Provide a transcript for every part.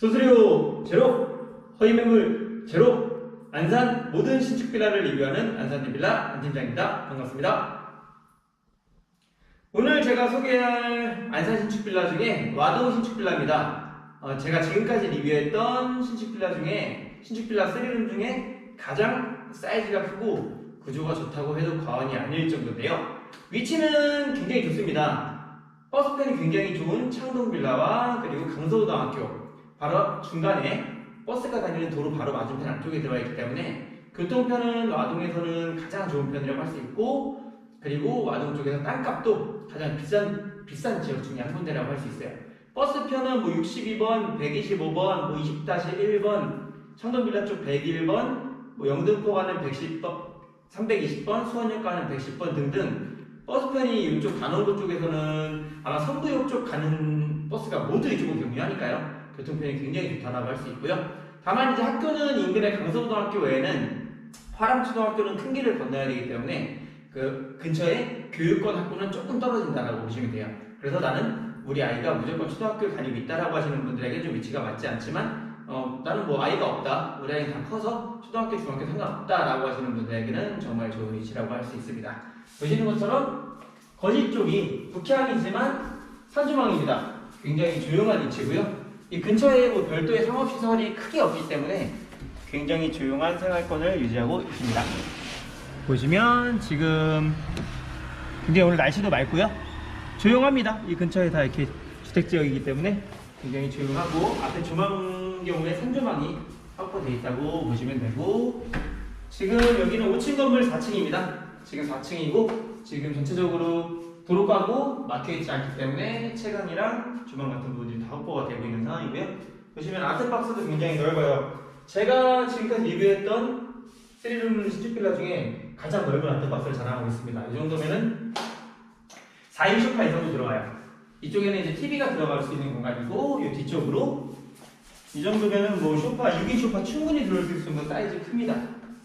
수수료 제로, 허위 매물 제로, 안산 모든 신축 빌라를 리뷰하는 안산대 빌라 안 팀장입니다. 반갑습니다. 오늘 제가 소개할 안산 신축 빌라 중에 와도 신축 빌라입니다. 어, 제가 지금까지 리뷰했던 신축 빌라 중에 신축 빌라 3룸 중에 가장 사이즈가 크고 구조가 좋다고 해도 과언이 아닐 정도인데요. 위치는 굉장히 좋습니다. 버스편이 굉장히 좋은 창동 빌라와 그리고 강서고등학교 바로 중간에 버스가 다니는 도로 바로 맞은편 안쪽에 들어가 있기 때문에 교통편은 와동에서는 가장 좋은 편이라고 할 수 있고 그리고 와동 쪽에서 땅값도 가장 비싼 비싼 지역 중에 한 군데라고 할 수 있어요. 버스편은 뭐 62번, 125번, 뭐 20-1번, 청동빌라 쪽 101번, 뭐 영등포 가는 110번, 320번, 수원역 가는 110번 등등 버스편이 이쪽 단원고 쪽에서는 아마 성부역 쪽 가는 버스가 모두 이쪽을 경유하니까요. 교통편이 굉장히 좋다라고 할 수 있고요. 다만 이제 학교는 인근의 강서고등학교 외에는 화랑초등학교는 큰 길을 건너야 되기 때문에 그 근처에 교육권 학교는 조금 떨어진다라고 보시면 돼요. 그래서 나는 우리 아이가 무조건 초등학교를 다니고 있다라고 하시는 분들에게 좀 위치가 맞지 않지만 어, 나는 뭐 아이가 없다. 우리 아이는 다 커서 초등학교, 중학교 상관없다라고 하시는 분들에게는 정말 좋은 위치라고 할 수 있습니다. 보시는 것처럼 거실 쪽이 북향이지만 산주망입니다. 굉장히 조용한 위치고요. 이 근처에 뭐 별도의 상업시설이 크게 없기 때문에 굉장히 조용한 생활권을 유지하고 있습니다. 보시면 지금 굉장히 오늘 날씨도 맑고요. 조용합니다. 이 근처에 다 이렇게 주택지역이기 때문에 굉장히 조용하고 앞에 조망 경우에 산조망이 확보되어 있다고 보시면 되고 지금 여기는 5층 건물 4층입니다. 지금 4층이고 지금 전체적으로 도로가고 막혀있지 않기 때문에 채광이랑 주방 같은 부분들이 다 확보가 되고 있는 상황이고요. 보시면 아트박스도 굉장히 넓어요. 제가 지금까지 리뷰했던 3룸 신축빌라 중에 가장 넓은 아트박스를 자랑하고 있습니다. 이 정도면은 4인 소파 이상도 들어가요. 이쪽에는 이제 TV가 들어갈 수 있는 공간이고 이 뒤쪽으로 이 정도면은 뭐 소파 6인 소파 충분히 들어올 수 있을 정도 사이즈 큽니다.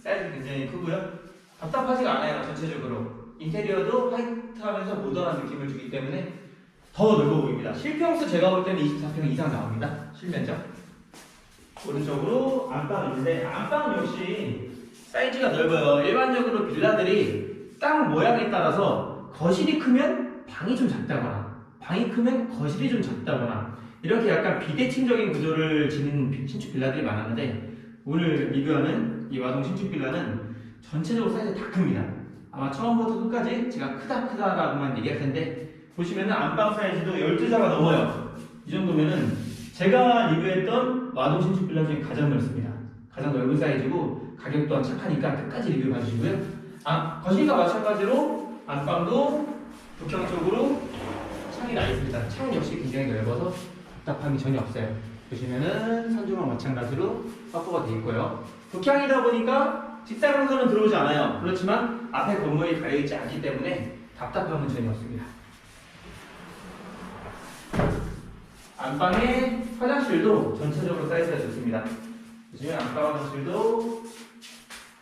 사이즈 굉장히 크고요. 답답하지가 않아요 전체적으로. 인테리어도 화이트하면서 모던한 느낌을 주기 때문에 더 넓어 보입니다. 실평수 제가 볼 때는 24평 이상 나옵니다. 실면적. 오른쪽으로 안방인데 안방 역시 사이즈가 넓어요. 일반적으로 빌라들이 땅 모양에 따라서 거실이 크면 방이 좀 작다거나 방이 크면 거실이 좀 작다거나 이렇게 약간 비대칭적인 구조를 지닌 비- 신축 빌라들이 많았는데 오늘 리뷰하는 이 와동 신축 빌라는 전체적으로 사이즈 다 큽니다. 아마 처음부터 끝까지 제가 크다 크다라고만 얘기할 텐데 보시면은 안방 사이즈도 12자가 넘어요. 이 정도면은 제가 리뷰했던 와동 신축 빌라 중에 가장 넓습니다. 가장 넓은 사이즈고 가격 또한 착하니까 끝까지 리뷰 봐주시고요. 아, 거실과 마찬가지로 안방도 북향 쪽으로 창이 나 있습니다. 창 역시 굉장히 넓어서 답답함이 전혀 없어요. 보시면은 산조망 마찬가지로 확보가 되어 있고요. 북향이다 보니까 직사광선은 들어오지 않아요. 그렇지만 앞에 건물이 가려있지 않기 때문에 답답함은 전혀 없습니다. 안방의 화장실도 전체적으로 사이즈가 좋습니다. 보시면 안방 화장실도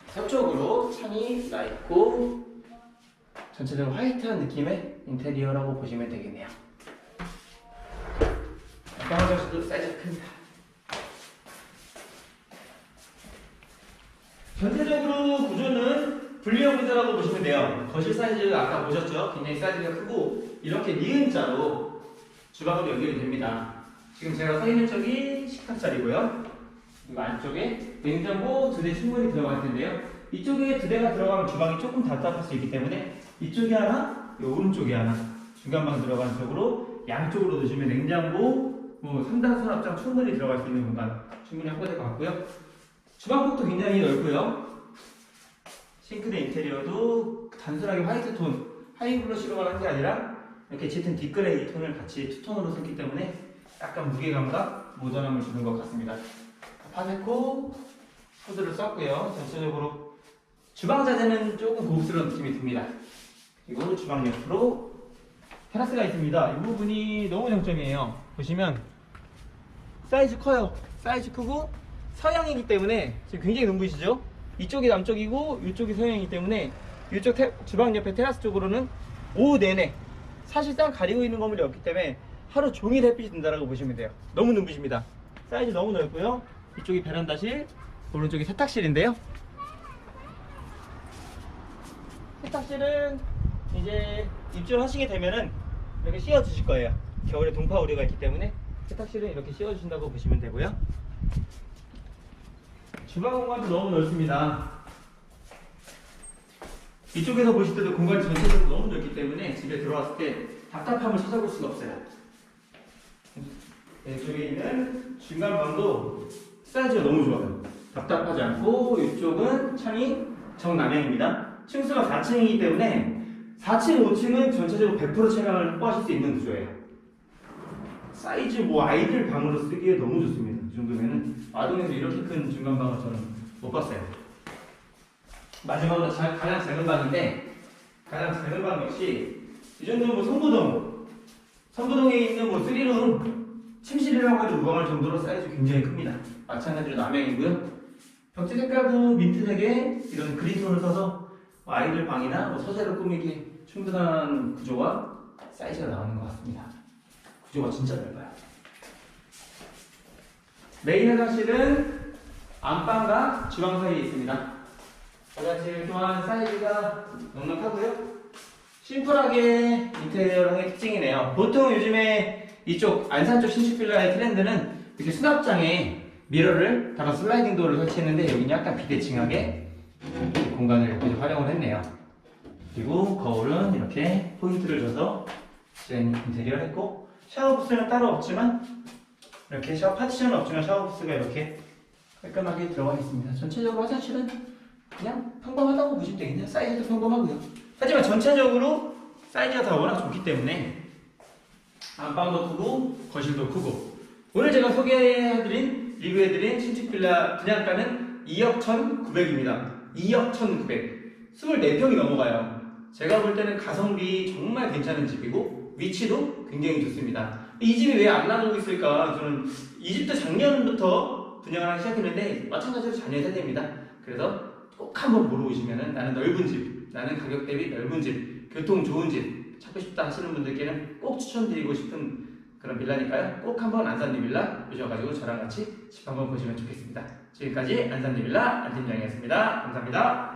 서쪽으로 창이 나 있고 전체적으로 화이트한 느낌의 인테리어라고 보시면 되겠네요. 안방 화장실도 사이즈가 큽니다. 전체적으로 구조는 분리형 구조라고 보시면 돼요. 거실 사이즈 아까 보셨죠? 굉장히 사이즈가 크고 이렇게 니은 자로 주방으로 연결이 됩니다. 지금 제가 서 있는 쪽이 식탁 자리고요. 그리고 안쪽에 냉장고 두 대 충분히 들어갈 텐데요. 이쪽에 두 대가 들어가면 주방이 조금 답답할 수 있기 때문에 이쪽에 하나, 이 오른쪽에 하나 중간방 들어가는 쪽으로 양쪽으로 두시면 냉장고, 뭐 상단 수납장 충분히 들어갈 수 있는 공간 충분히 확보될 것 같고요. 주방폭도 굉장히 넓고요. 싱크대 인테리어도 단순하게 화이트 톤, 하이블러시로만 한 게 아니라 이렇게 짙은 딥그레이 톤을 같이 투톤으로 썼기 때문에 약간 무게감과 모던함을 주는 것 같습니다. 파데코 코드를 썼고요. 전체적으로 주방 자재는 조금 고급스러운 느낌이 듭니다. 그리고 주방 옆으로 테라스가 있습니다. 이 부분이 너무 장점이에요. 보시면 사이즈 커요. 사이즈 크고 서양이기 때문에 지금 굉장히 눈부시죠? 이쪽이 남쪽이고 이쪽이 서양이기 때문에 이쪽 테- 주방 옆에 테라스 쪽으로는 오후 내내 사실상 가리고 있는 건물이 없기 때문에 하루 종일 햇빛이 든다라고 보시면 돼요. 너무 눈부십니다. 사이즈 너무 넓고요. 이쪽이 베란다실, 오른쪽이 세탁실인데요. 세탁실은 이제 입주하시게 되면은 이렇게 씌워 주실 거예요. 겨울에 동파 우려가 있기 때문에 세탁실은 이렇게 씌워 주신다고 보시면 되고요. 주방 공간도 너무 넓습니다. 이쪽에서 보실 때도 공간이 전체적으로 너무 넓기 때문에 집에 들어왔을 때 답답함을 찾아볼 수가 없어요. 네, 이쪽에 있는 중간 방도 사이즈가 너무 좋아요. 답답하지 않고 이쪽은 창이 정남향입니다. 층수가 4층이기 때문에 4층, 5층은 전체적으로 100% 체감을 확보하실 수 있는 구조예요. 사이즈 뭐 아이들 방으로 쓰기에 너무 좋습니다. 이 정도면은 아동에서 이렇게 큰 중간방을 저는 못 봤어요. 마지막으로 자- 가장 작은 방인데 가장 작은 방 역시 이 정도면 뭐 성부동 성부동에 있는 뭐 3룸 침실이라고 해도 무방할 정도로 사이즈 굉장히 큽니다. 마찬가지로 남양이고요. 벽지 색깔도 민트색에 이런 그린톤을 써서 뭐 아이들 방이나 뭐 서재로 꾸미기에 충분한 구조와 사이즈가 나오는 것 같습니다. 구조가 진짜 넓어요. 메인 화장실은 안방과 주방 사이에 있습니다. 화장실 또한 사이즈가 넉넉하고요. 심플하게 인테리어를 하는 게 특징이네요. 보통 요즘에 이쪽 안산 쪽 신축 빌라의 트렌드는 이렇게 수납장에 미러를 달아 슬라이딩 도어를 설치했는데 여기는 약간 비대칭하게 공간을 이렇게 활용을 했네요. 그리고 거울은 이렇게 포인트를 줘서 디자인 인테리어를 했고 샤워 부스는 따로 없지만 이렇게 샤워 파티션은 없지만 샤워 부스가 이렇게 깔끔하게 들어가 있습니다. 전체적으로 화장실은 그냥 평범하다고 보시면 되겠네요. 사이즈도 평범하고요. 하지만 전체적으로 사이즈가 다 워낙 좋기 때문에 안방도 크고 거실도 크고 오늘 제가 소개해드린 리뷰해드린 신축 빌라 분양가는 2억 1,900입니다. 2억 1,900 24평이 넘어가요. 제가 볼 때는 가성비 정말 괜찮은 집이고 위치도 굉장히 좋습니다. 이 집이 왜 안 나가고 있을까? 저는 이 집도 작년부터 분양을 하기 시작했는데 마찬가지로 자녀 세대입니다. 그래서 꼭 한번 보러 오시면은 나는 넓은 집, 나는 가격 대비 넓은 집, 교통 좋은 집 찾고 싶다 하시는 분들께는 꼭 추천드리고 싶은 그런 빌라니까요. 꼭 한번 안산리 빌라 오셔가지고 저랑 같이 집 한번 보시면 좋겠습니다. 지금까지 안산리 빌라 안팀장이었습니다. 감사합니다.